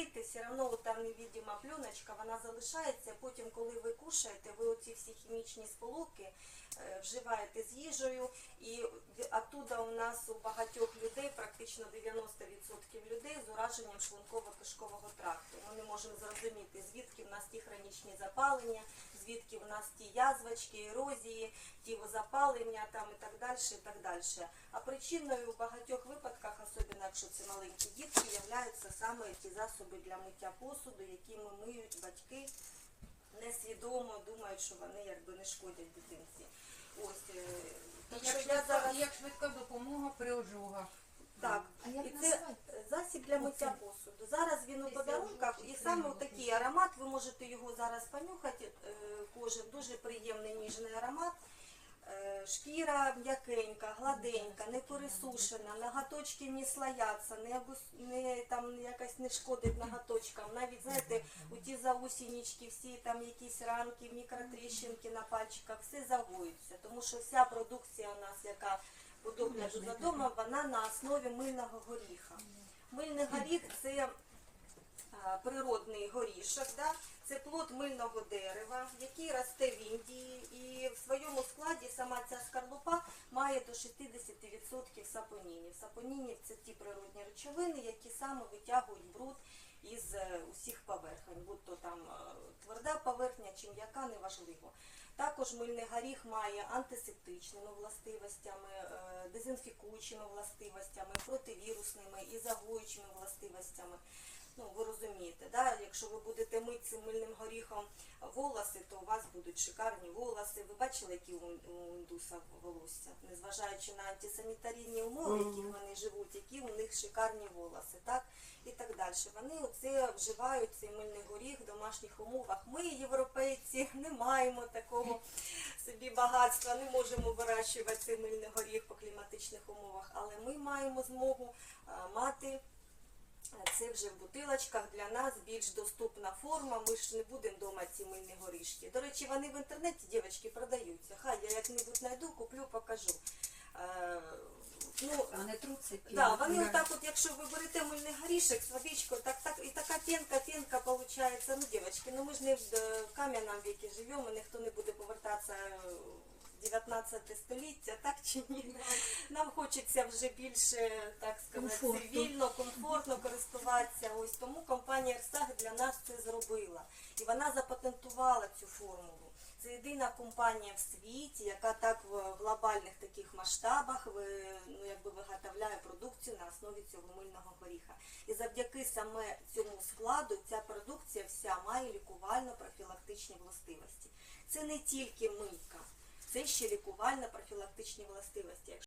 мийте, все одно там невидима пленочка, вона залишається. Потім, коли ви кушаєте, ви оці всі хімічні сполуки е, вживаєте з їжею, і оттуда у нас у багатьох людей, практично 90% людей з ураженням шлунково-кишкового тракту. Ми не можемо зрозуміти, звідки в нас ті хронічні запалення, звідки в нас ті язвочки, ерозії, ті запалення там і так далі, і так далі. А причиною в багатьох випадках, особливо якщо це маленькі дітки, являються саме ті засоби для миття посуду, якими миють батьки несвідомо думають, що вони якби не шкодять дитинці. Ось е, так Як що я швидка, зараз як швидка допомога при ожогах. Так. А як І це засіб для миття посуду. Зараз він у подарунках, і саме такий аромат, ви можете його зараз понюхати, е, кожен дуже приємний ніжний аромат. Е, Шкіра м'якенька, гладенька, не пересушена, ноготочки не слояться, не, обус- не, там, якось не шкодить ноготочкам. Навіть, знаєте, у ті заусінічки, всі там якісь ранки, мікротріщинки на пальчиках, все загоюється. Тому що вся продукція у нас, яка по догляду за домом, вона на основі мильного горіха. Мильний горіх це природний горішок, да? це плод мильного дерева, який росте в Індії, і в своєму складі сама ця скорлупа має до 60% сапонінів. Сапонінів це ті природні речовини, які саме витягують бруд із е, усіх поверхень, будь то там е, тверда поверхня чи м'яка, неважливо. Також мильний горіх має антисептичними властивостями, е, дезінфікуючими властивостями, противірусними і загоючими властивостями. Ну, ви розумієте, да? якщо ви будете мити цим мильним горіхом волоси, то у вас будуть шикарні волоси. Ви бачили, які у, індуса волосся, незважаючи на антисанітарійні умови, в яких вони живуть, які у них шикарні волоси, так? І так далі. Вони оце вживають цей мильний горіх в домашніх умовах. Ми, європейці, не маємо такого собі багатства, не можемо вирощувати цей мильний горіх по кліматичних умовах, але ми маємо змогу мати. Це вже в бутилочках для нас більш доступна форма. Ми ж не будемо вдома ці мильні горішки. До речі, вони в інтернеті, дівчатки, продаються. Хай я як-небудь знайду, куплю, покажу. Е, ну, Вони труться Да, вони отак от, якщо ви берете мильний горішок з водичкою, так, так, і така пенка, пенка виходить. Ну, дівчатки, ну ми ж не в е, в кам'яному віці живемо, ніхто не буде повертатися в 19 століття, так чи ні? Нам хочеться вже більше, так сказати, Комфорту. цивільно, комфортно користуватися. Ось тому компанія Ерсаг для нас це зробила. І вона запатентувала цю формулу. Це єдина компанія в світі, яка так в глобальних таких масштабах ну, якби виготовляє продукцію на основі цього мильного горіха. І завдяки саме цьому складу ця продукція вся має лікувально-профілактичні властивості. Це не тільки мийка, це ще лікувально-профілактичні властивості.